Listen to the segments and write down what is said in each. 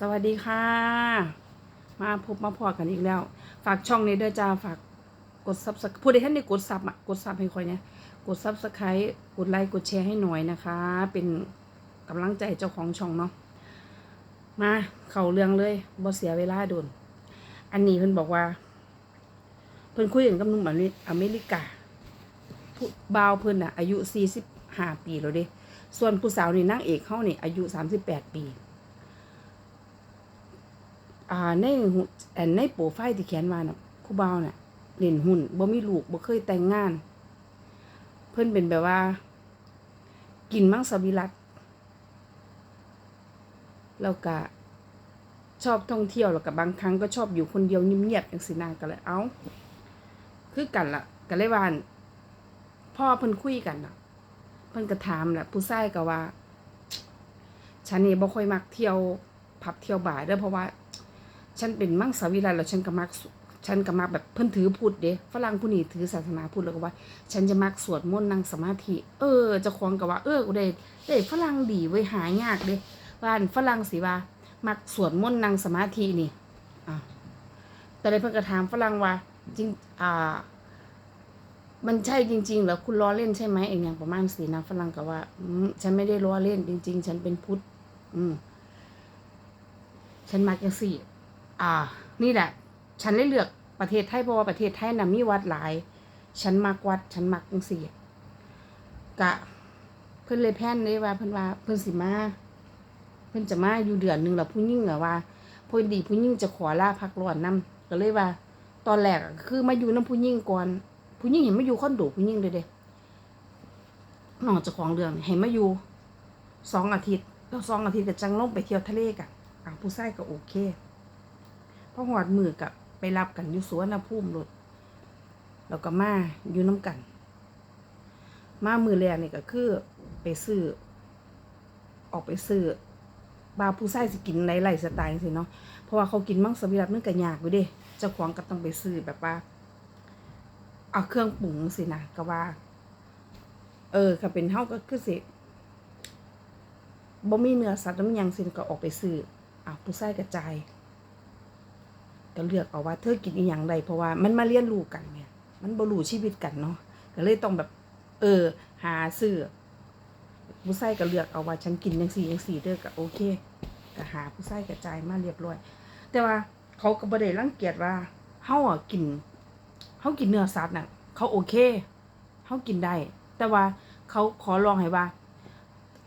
สวัสดีค่ะ มาพบมาพอกันอีกแล้ว ฝากช่องนี้ด้วยจ้าฝากกดซับสผู้ใดท่านได้กดซับอะกดซับให้คอยเนี่ยกดซับสไครต์กดไลค์กดแชร์ให้หน่อยนะคะ เป็นกำลังใจเจ้าของช่องเนาะมาเข้าเรื่องเลยบ่เสียเวลาโดนอันนี้เพิ่นบอกว่า เพิ่นคุยกันกับหนุ่มอเมริอเมริกาผู้บ่าวเพิ่นน่ะอายุ45ปีแล้วเด้ส่วนผู้สาวนี่นางเอกเขานี่อายุ38ปี อ่าในหุแอนในโปรไฟล์ที่เขียนวาน่ะผู้บ่าวน่ะเล่นหุ้นบ่มีลูกบ่เคยแต่งงาน เพิ่นเป็นแบบว่า กินมังสวิรัตแล้วก็ชอบท่องเที่ยวแล้วก็บางครั้งก็ชอบอยู่คนเดียวเงียบๆจังซี่นาก็เลยเอาคือกันล่ะก็เลยวานพ่อเพิ่นคุยกันน่ะเพิ่นก็ถามแหละผู้ชายก็ว่าฉันนี่บ่ค่อยมักเที่ยวผับเที่ยวบาร์เด้อเพราะว่า ฉันเป็นมังสวิรัตแล้วฉันก็มักฉันก็มักแบบเพิ่นถือพุทธเด้ฝรั่งผู้นี้ถือศาสนาพุทธแล้วก็ว่า ฉันจะมักสวดมนต์นั่งสมาธิ เออจะควงก็ว่า เออกูได้ได้ฝรั่งดีไว้หายากเด้ว่านฝรั่งสิว่ามักสวดมนต์นั่งสมาธินี่อะแต่เลยเพิ่นก็ถามฝรั่งว่าจริงอ่า มันใช่จริงๆเหรอคุณล้อเล่นใช่ไหมเองอย่างประมาณสีนะฝรั่งก็ว่าอืมฉันไม่ได้ล้อเล่นจริง ๆ ฉันเป็นพุทธอืมฉันมักจังสี่ อ่า นี่แหละ ฉันได้เลือกประเทศไทยเพราะว่าประเทศไทยน่ะมีวัดหลาย ฉันมักวัด ฉันมักจังสี่กะ เพิ่นเลยแพลนเลยว่าเพิ่นว่าเพิ่นสิมาเพิ่นจะมาอยู่เดือนหนึ่งแล้วผู้หญิงอะว่าพอดีผู้หญิงจะขอลาพักร้อนนํก็เลยว่า ตอนแรกคือมาอยู่น้ำผู้หญิงก่อนผู้หญิงเห็นมาอยู่คอนโดผู้หญิงเลยเด้น้องเจ้าของเรื่องเห็นมาอยู่สองอาทิตย์แล้วสองอาทิตย์ก็จังลงไปเที่ยวทะเลกันอะผู้ชายก็โอเค พอหอดมือกับไปรับกันอยู่สวนภูมิรถแล้วก็มาอยู่น้ำกัน มามือแรกนี่ก็คือไปซื้อ ออกไปซื้อบาผู้ชายสิกินในไลสไตล์สิเนาะ เพราะว่าเขากินมังสวิรัตมันก็ยากอยู่เด้ เจ้าของก็ต้องไปซื้อแบบว่า เอาเครื่องปรุงสินะก็ว่า เออก็เป็นเฮาก็คือสิบ่มีเนื้อสัตว์น้ำหยังสิก็ออกไปซื้ออะผู้ชายกระจาย ก็เลือกเอาว่าเธอกินอีหยังใดเพราะว่ามันมาเรียนรู้กันเนี่ย มันบ่รู้ชีวิตกันเนาะก็เลยต้องแบบ เออ หาซื้อผู้ชายก็เลือกเอาว่าฉันกินจังซี่จังซี่เด้อก็โอเคก็หาผู้ชายกระจายมาเรียบร้อย แต่ว่าเขาก็บ่ได้รังเกียจว่าเฮาอะกินเขากินเนื้อสัตว์น่ะเขาโอเคเขากินได้ แต่ว่าเขาขอลองให้ว่า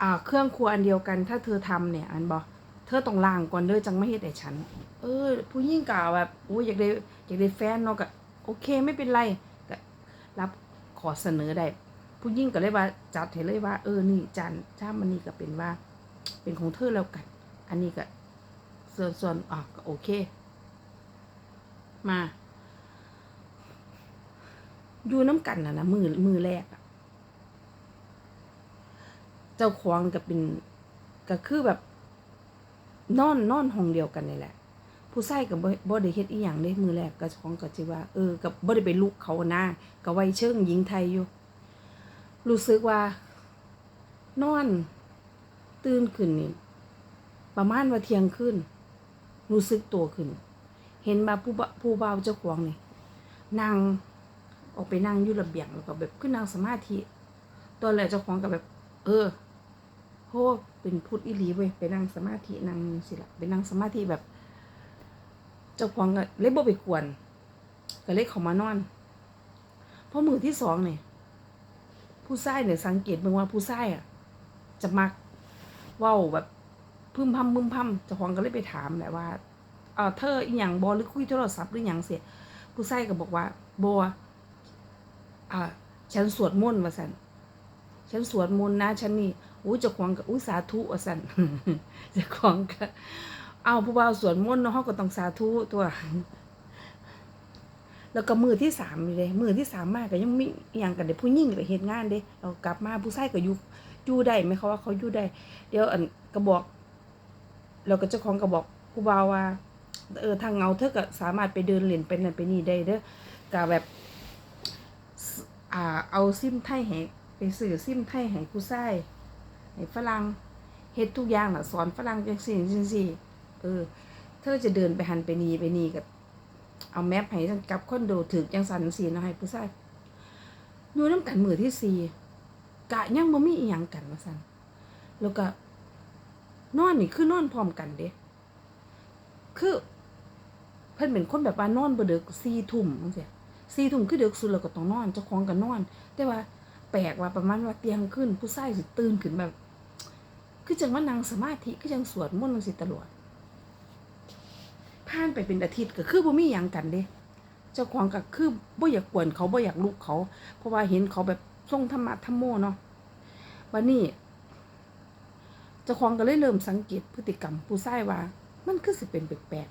อ่า เครื่องครัวอันเดียวกัน ถ้าเธอทำเนี่ย อันบอก เธอต้องล้างก่อนเด้อจังไม่เฮ็ดให้ฉัน เออ ผู้หญิงกล่าวแบบโอ้ยอยากได้อยากได้แฟนเนาะก็โอเคไม่เป็นไรก็รับขอเสนอได้ ผู้หญิงก็เลยว่าจัดให้เลยว่า เออนี่จานชามันนี่ก็เป็นว่า เป็นของเธอแล้วกัน อันนี้ก็ส่วนส่วนอะก็โอเค มาอยู่น้ำกันนะนะมือมือแรกอะเจ้าของก็เป็นก็คือแบบ นอนนอนห้องเดียวกันนี่แหละ ผู้ชายกับบ่ได้เฮ็ดอีหยังเด้มือแรกก็ของก็สิว่า เออกับบ่ได้ไปลุกเขานะก็ไว้เชิงหญิงไทยอยู่ รู้สึกว่า นอน ตื่นขึ้นนี่ประมาณว่าเที่ยงคืนรู้สึกตัวขึ้น เห็นมาผู้ผู้บ่าวเจ้าของนี่นั่งออกไปนั่งอยู่ระเบียงแล้วก็แบบขึ้นนั่งสมาธิ ตอนแรกเจ้าของก็แบบ เออ โหเป็นพุทธอิลีเว้ยไปนั่งสมาธินั่งสิละไปนั่งสมาธิแบบ เจ้าของก็เลยบ่ไปกวนก็เลยเขามานอนเพราะมือที่สองเนี่ยผู้ชายเนี่ยสังเกตเบิ่งว่าผู้ชายอะ จะมักว้าแบบพึมพำพึมพำเจ้าของก็เลยไปถามแหละว่าเออเธออีหยังบอหรือคุยโทรศัพท์หรือหยังเสียผู้ชายก็บอกว่าบัวอ่าฉันสวดมนต์ว่าสันฉันสวดมนต์นะฉันนี่ อู้จ้าของกับอู้สาธุว่าสันจ้าของก็เอาผู้บ่าวสวดมนต์เนาะเขาก็ต้องสาธุตัว แล้วก็มือที่สามเลยมือที่สามมากก็ยังมีอย่างกันเด็ผู้หญิงไปเฮ็ดงานเด้เรากลับมาผู้ชายก็อยู่อยู่ได้ไหมเขาว่าเขาอยู่ได้ เดี๋ยวอันก็บอกเราก็เจ้าของก็บอกผู้บ่าวว่าเออทางเงาเธอก็สามารถไปเดินเล่นไปนั่นไปนี่ได้เด้อก็แบบอ่าเอาซิมไทยให้ไปสื่อซิมไทยให้ผู้ชาย ให้ฝรั่งเฮ็ดทุกอย่างน่ะสอนฝรั่งจังซี่จังซี่เออเราจะเดินไปหันไปนีไปนีกับเอาแมพให้จังกับคอนโดถึกจังสันสีนะให้ผู้ชายอยู่น้ำกันมือที่สี่กะยังบ่มีอีหยังกันว่าซั่นแล้วก็นอนนี่คือนอนพร้อมกันเด้คือ เพิ่นเป็นคนแบบว่านอนบ่ดึกสี่ทุ่มจังซี่สี่ทุ่มคือดึกสุดแล้วก็ต้องนอนเจ้าของก็นอน แต่ว่าแปลกว่าประมาณว่าเตียงขึ้น ผู้ชายสิตื่นขึ้นแบบ คือจังว่านั่งสมาธิคือจังสวดมนต์จังซี่ตลอดผ่านไปเป็นอาทิตย์ก็คือบ่มีหยังกันเด้เจ้าของก็คือบ่อยากกวนเขาบ่อยากลุกเขา เพราะว่าเห็นเขาแบบทรงธรรมะธรรมโมเนาะวันนี้เจ้าของก็เลยเริ่มสังเกตพฤติกรรมผู้ชายว่า มันคือสิเป็นแปลก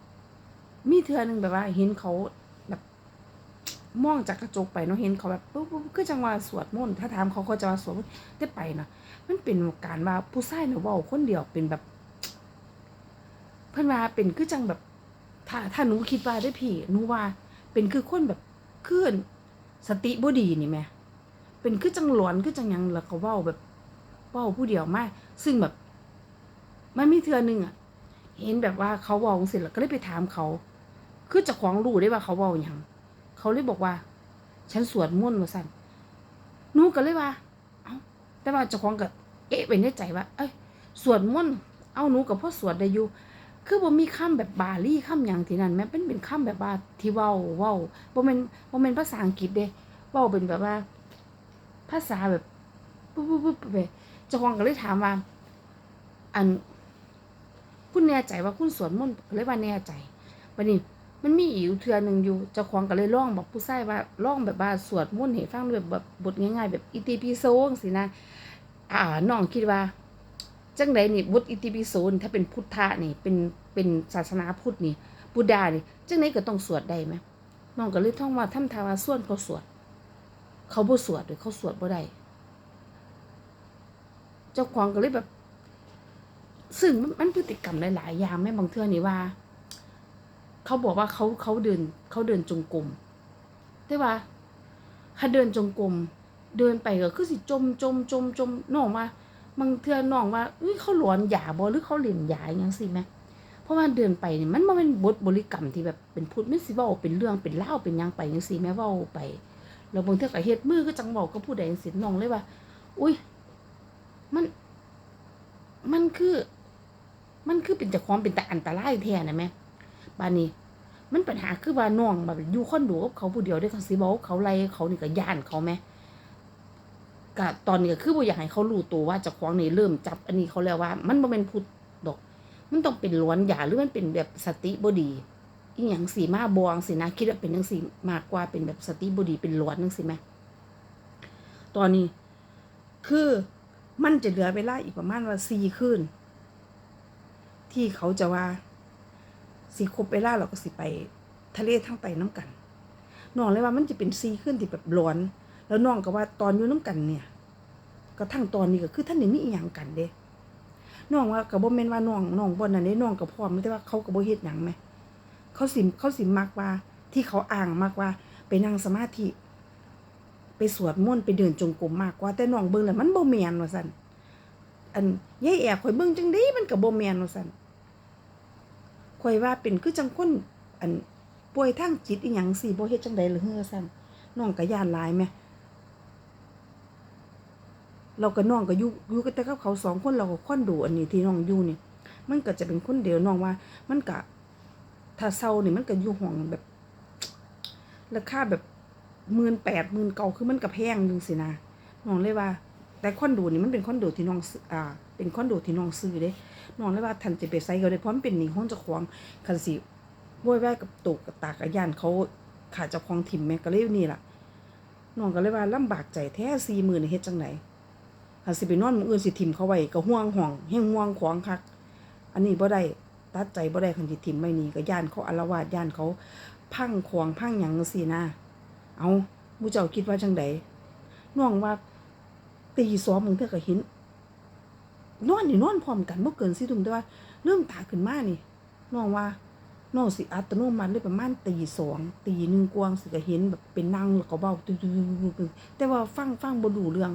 ๆมีเทือหนึงแบบว่า เห็นเขาแบบมองจากกระจกไปเนาะเห็นเขาแบบปุ๊บปุ๊บคือจังว่าสวดมนต์ถ้าถามเขาเขาจะว่าสวดมนต์แต่ไปนะ มันเป็นการว่าผู้ชายเนี่ยเว้าคนเดียวเป็นแบบ เพิ่นว่าเป็นคือจังแบบ ถ้าถ้าหนูคิดว่าได้พี่หนูว่า เป็นคือคนแบบคลื่นสติบ่ดีนี่แหม่เป็นคือจังหลอนคือจังหยังแล้วก็เว้าแบบเว้าผู้เดียวมาซึ่งแบบมันมีเทือหนึงอะ เห็นแบบว่าเขาเว้าเสร็จแล้วก็เลยไปถามเขา คือจ้าของรู้ได้ว่าเขาเว้าหยังเขาเลยบอกว่า ฉันสวดมนต์ว่าซั่นหนูก็เลยว่า แต่ว่าเจ้าของก็เอ๊ะไปในใจว่า เอ้ยสวดมนต์เอาหนูกับพ่อสวดได้อยู่คือบ่มีคำแบบบาลีคำหยังที่นั่นแม้เป็นเป็นคำแบบว่าที่เว้าเว้าบ่แม่นบ่แม่นภาษาอังกฤษเด้เว้าเป็นแบบว่า ภาษาแบบปุ๊บปุ๊บปุ๊บไปเจ้าของก็เลยถามว่า อัน คุณแน่ใจว่าคุณสวดมนต์เลยว่าแน่ใจบัดนี้ มันมีอีกเทื่อหนึ่งอยู่เจ้าของก็เลยร้องบอกผู้ชายว่าร้องแบบว่าสวดมนต์ให้ฟังแบบแบบบทง่ายๆ แบบอิติปิโสจังซี่นะ อ่าน้องคิดว่า จังใดนี่บทอิติปิโส่ถ้าเป็นพุทธะนี่เป็นเป็นศาสนาพุทธนี่บุดานี่จังใดก็ต้องสวดได้ไหมน้องก็เลยท่องว่าทำทาวาส่วนเขาสวด เขาบ่สวดหรือเขาสวดบ่ได้เจ้าของก็เลยแบบซึ่งมันมันพฤติกรรมหลาย ๆ อย่างแม่บางเทื่อนี่ว่า เขาบอกว่าเขาเขาเดินเขาเดินจงกรมแต่ว่าถ้าเดินจงกรมเดินไปก็คือสิจมจมจมจมน้องว่าบางเทื่อน้องว่าอุ้ยเขาหลอนยาบ่หรือเขาเล่นยาอหยังสิแหมเพราะว่าเดินไปเนี่ยมันบ่แม่นบทบริกรรมที่แบบเป็นพุทธมันสิว้าเป็นเรื่องเป็นเล่าเป็นยังไปจังซี่แม่ว้าไปแล้วบางเทื่อก็เฮ็ดมือก็จังเว้ากับผู้ใดจังซี่น้องเลยว่า อุ้ยมันมันคือ มันคือเป็นเจ้าของเป็นแต่อันตรายแท้นะแม่ บาดนี้ มันปัญหาคือว่าน้องแบบอยู่คอนโดกับเขาผู้เดียวได้เขาสิเว้าเขาไล่เขานี่ก็ย่านเขาแหมก็ตอนนี้ก็คือบ่อยากให้เขารู้ตัวว่าเจ้าของนี่เริ่มจับอันนี้เขาแล้วว่า มันบ่แม่นพุทธดอก มันต้องเป็นหลอนยาหรือมันเป็นแบบสติบดีอีหยังสีมาบองสินะคิดว่าเป็นจังซี่มากกว่าเป็นแบบสติบดีเป็นหลอนจังซี่แหมตอนนี้ คือมันจะเหลือเวลาอีกประมาณว่า4คืนที่เขาจะว่า สิครบเวลาเราก็สิไปทะเลทั้งไตน้ำกันน้องเลยว่ามันจะเป็น4คืนที่แบบหลอน แล้วน้องก็ว่าตอนอยู่น้ำกันเนี่ย ก็ทั้งตอนนี้ก็คือท่านนี่มีอีหยังกันเด้น้องว่าก็บ่แม่นว่าน้องน้องบ่นั่นเด้น้องก็พร้อมแต่ว่าเขาก็บ่เฮ็ดหยังแหมเขาสิมเขาสิมักว่า ที่เขาอ้างมากว่า ไปนั่งสมาธิ ไปสวดมนต์ไปเดินจงกรมมากกว่า แต่น้องเบิ่งแล้วมันบ่แม่นว่าซั่นอันยายแอบข่อยเบิ่งจังได๋มันก็บ่แม่นว่าซั่น ข่อยว่าเป็นคือจังคนอันป่วยทางจิตอีหยังสิบ่เฮ็ดจังได๋ล่ะเฮ้อซั่นน้องก็ย่านหลายแหมเรากับน้องก็อยู่อยู่กันแต่กับเขาสองคนเราก็คอนโดอันนี้ที่น้องอยู่นี่มันก็จะเป็นคนเดียวน้องว่า มันก็ถ้าเศร้านี่มันก็อยู่ห้องแบบราคาแบบหมื่นแปดหมื่นเก่าคือมันก็แพงจังสินะน้องเลยว่า แต่คอนโดนี่มันเป็นคอนโดที่น้องซื้ออ่าเป็นคอนโดที่น้องซื้อเด้น้องเลยว่าทันจะไปไซก็ได้เพราะมันเป็นหนี้ห้องเจ้าของคันสิโวยแวายกับตุกกับตากกับยานเขาขาดเจ้าของถิ่มแม่ก็เลยนี่ล่ะน้องก็เลยว่าลำบากใจแท้สี่หมื่นเฮ็ดจังไหนถ้าสิไปนอนมืออื่นสิถิ่มเขาไว้ก็ห่วงห่วงแห่งห่วงขวางคัก อันนี้บ่ได้ตัดใจบ่ได้คันสิถิ่มไว้นี่ก็ย่านเขาอาละวาดย่านเขาพังขวางพังหยังจังซี่นะเอาผู้เจ้าคิดว่าจังไดน้องว่า ตีสองมึงเทื่อก็เห็นนอนนี่นอนพร้อมกันบ่เกิน4ทุ่มแต่ว่าเริ่มตาขึ้นมานี่น้องว่าน้องสิอัตโนมัติเลยประมาณตีสองตีหนึ่งกวางสิก็เห็นแบบเป็นนางแล้วก็เว้าตึ๊ดแต่ว่าฟังฟังบ่รู้เรื่อง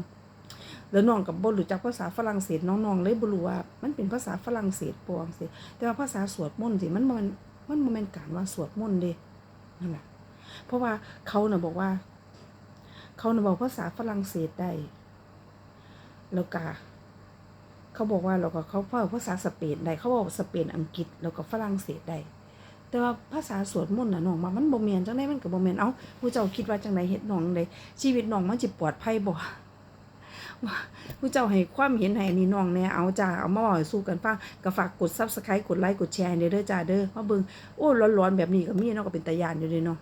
แล้วน้องก็บ่รู้จักภาษาฝรั่งเศสน้องๆเลยบ่รู้ว่า มันเป็นภาษาฝรั่งเศสปวงสิแต่ว่าภาษาสวดมนต์สิมันบ่แม่นมันบ่แม่นการว่าสวดมนต์เด้นั่นน่ะเพราะว่าเขาน่ะบอกว่า เขาน่ะบอกภาษาฝรั่งเศสได้ แล้วก็เขาบอกว่าแล้วก็เขาเว้าภาษาสเปนได้เขาบอกสเปนอังกฤษแล้วก็ฝรั่งเศสได้แต่ว่าภาษาสวดมนต์น่ะน้องว่ามันบ่แม่นจังไดมันก็บ่แม่นเอ้าผู้เจ้าคิดว่าจังไดเฮ็ดน้องได้ชีวิตน้องมันสิปลอดภัยบ่ผู้เจ้าให้ความเห็นให้อันนี้น้องแน่เอาจ้าเอามาเว้าสู้กันฟังก็ฝากกด Subscribe กดไลค์กดแชร์เด้อจ้าเด้อมาเบิ่งโอ้ร้อนๆแบบนี้ก็มีเนาะก็เป็นตาย่านอยู่เด้เนาะ